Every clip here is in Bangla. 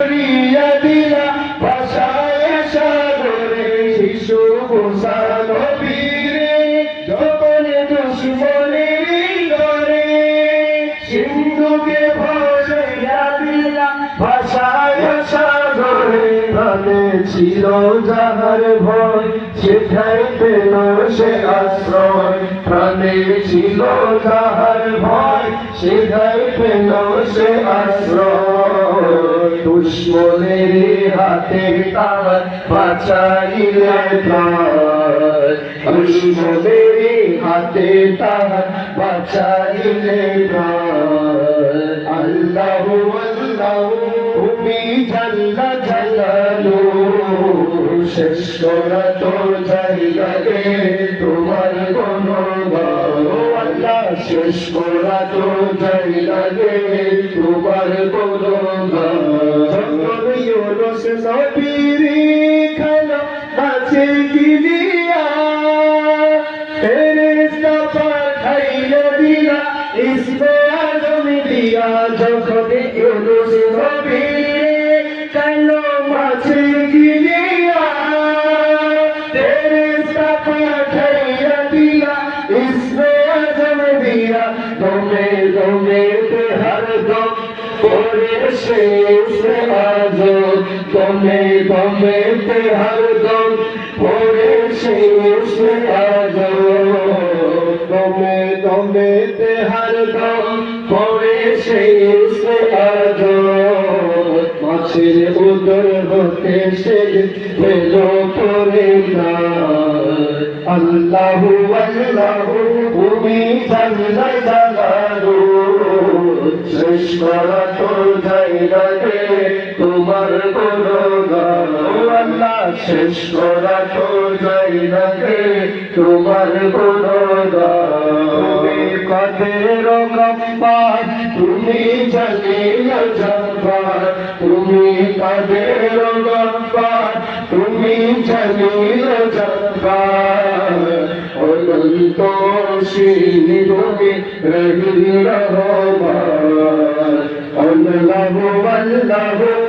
করিয়া ছিল যাহার ভয় সেটাই পেল সে আশ্রয়। প্রাণে ছিল যাহার ভয় সেটাই পেল সে আশ্রয়। দুশ্মনের হাতে তার বাঁচাইলে দুশ্মনের হাতে তার বাঁচাইলে আল্লাহ শেষ করা তো জায়গাকে তোমার কোন আল্লাহ শেষ করা তো জায়গাকে তোমার কোন নবীরি খানা আছে গিলিয়া আজম দিয়া যখন ইউনুস নবী মাছের উদর হতে সে পেল পরে না আল্লাহু আল্লাহু তুমি জানলা জানালো শেষ করা তো জায়গা রে তোমার শেষ করা তো জায়গা রে তোমার তুমি কাদের গম্বার তুমি জানিয়া যাবার তুমি কাদের গম্বার তুমি জানিয়া যাবার অনন্ত শিরোগে রহি রহমান আল্লাহ আল্লাহ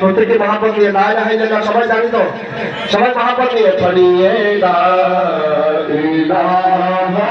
প্রত্যেকে মহাপদ নিয়ে লা ইলাহা ইল্লাল্লাহ, সবাই জানি তো? সবাই মহাপদ নিয়ে পড়িয়ে লা ইলাহা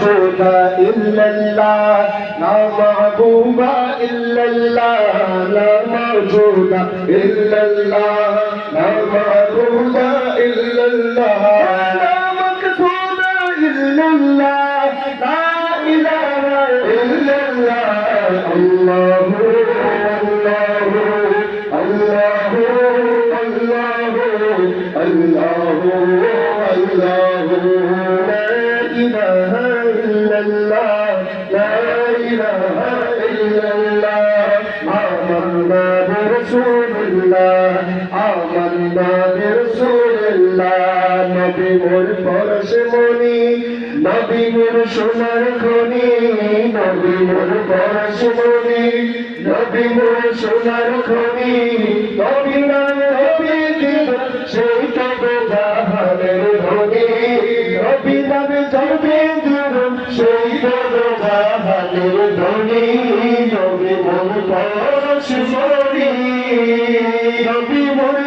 رسول إلا الله لا محبوب إلا الله لا موجود إلا الله لا محبوب إلا الله لا مقصود إلا الله لا إله إلا الله الله নবী মোর পরশমণি নবী মোর সোনার খনি, নবী মোর পরশমণি নবী মোর সোনার খনি, নবী নামে নবী দিন, সেই তবে জাহানের ধনি নবী নামে যাবে দিন, সেই তবে জাহানের ধনি নবী মোর পরশমণি নবী মোর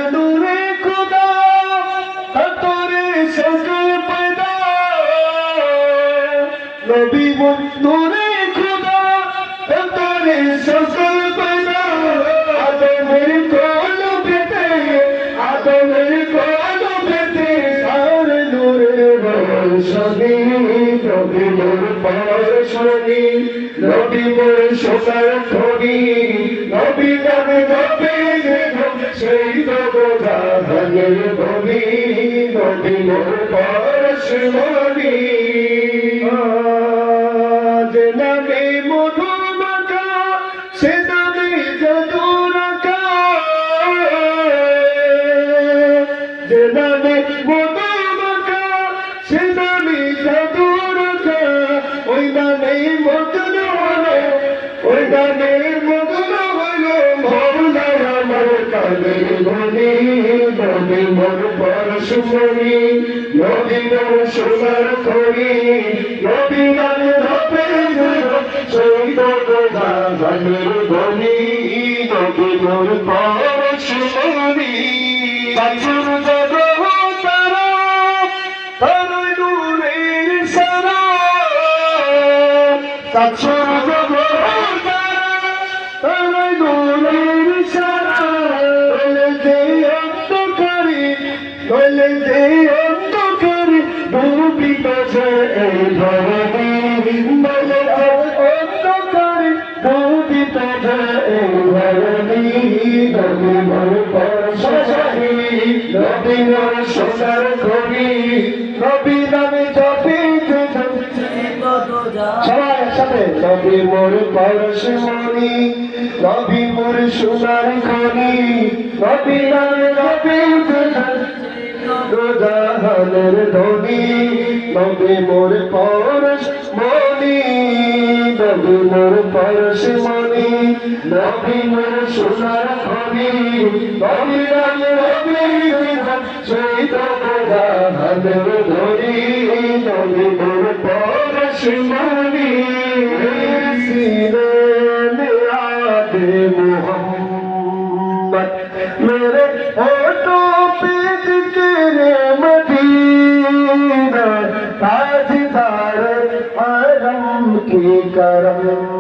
be one know. পরশনী নবী মোর সোনার খনি নবী নামে নবী সেই তো বোঝা ধনের ধনী, নবী মোর নামে মধু মাখা সে নামে যদু রাখা যে নামে মধু মাখা সে নামে যদু কাদের মগ্ন হল মৌলা আমার কাদের মনি মনে মন পরশুমণি নদী মন সোনার করি নদী মানে ধপে চৈত গোদা ভাগের বনি নদী মন পরশুমণি পাথর জগব তারা তার নূরের সারা। তাছর সোনার খনি নবী নামে জপে সবাই একসাথে নবী মোর পরশমণি নবী মোর সোনার খনি নবী নামে নবী জাহানের ধনী নবী মোর পরশ মণি নবী মোর পরশ মণি নবী নবী মোর সোনার ছবি নবী রাগে নবী সেই তো খোদা হাতের ধরি নবী মোর পরশমণি সিনে আদে মোহাম্মদ মেরে ফটো পে জিকিরে মদিনা তাজদার আলম কি করম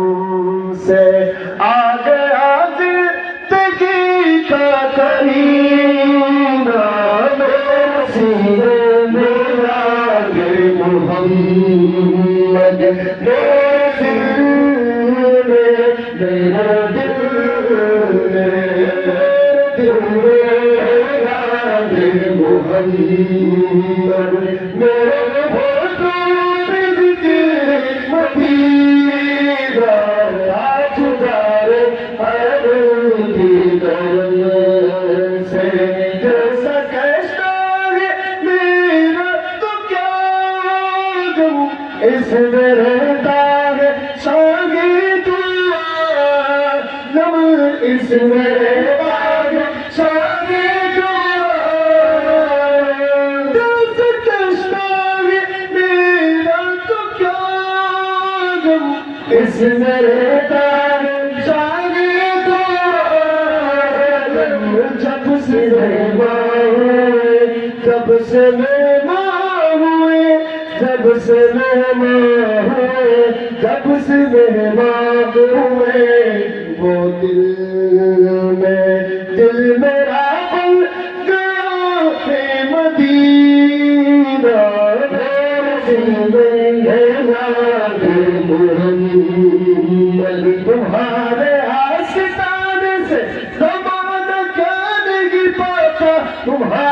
محمد میرا دل میرا دل میرا دل محمد इसवरदार सागे दुआर नम इसवरदार सागे दुआर दस कष्टावे मेरा तो क्या गम इसवरदार सागे दुआर जब से रहवाए तब से मैं से मेहमान हुए जब से मेहमान हुए वो दिल में दिल मेरा बन गया है मदीना मेरे दिल में गया है मोहम्मद तुम्हारे आस्ताने से जमाना क्या नहीं पाता तुम्हारे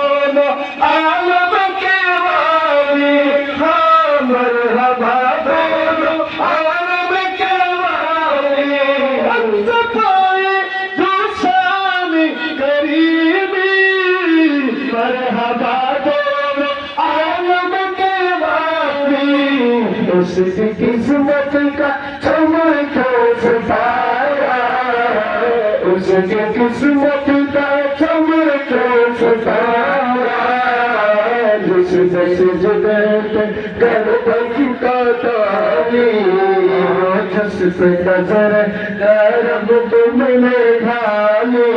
वाली उसकी किस्मत का चमक सताया उसकी किस्मत का चमक सताया जिस दस जगह पे कर की काटाली जस पे नजर करब तुमने ढाली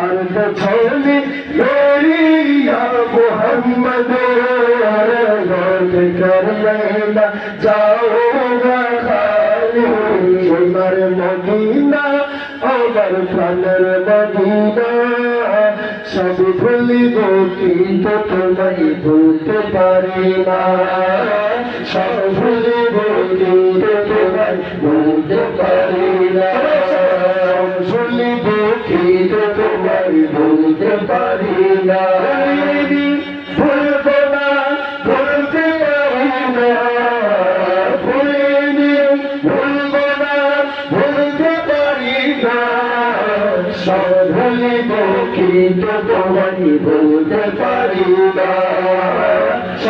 अर्ध छोली मेरी या मोहम्मद लौट कर लेना जाऊंगा खाली उमर मदीना আমার প্রাণের মদিনা সব ভুলিব কিন্তু তোমায় ভুলতে পারি না সব ভুলিব কিন্তু তোমায় ভুলতে পারি না সব ভুলিব কিন্তু তোমায় ভুলতে পারি না ভুলতে পারি না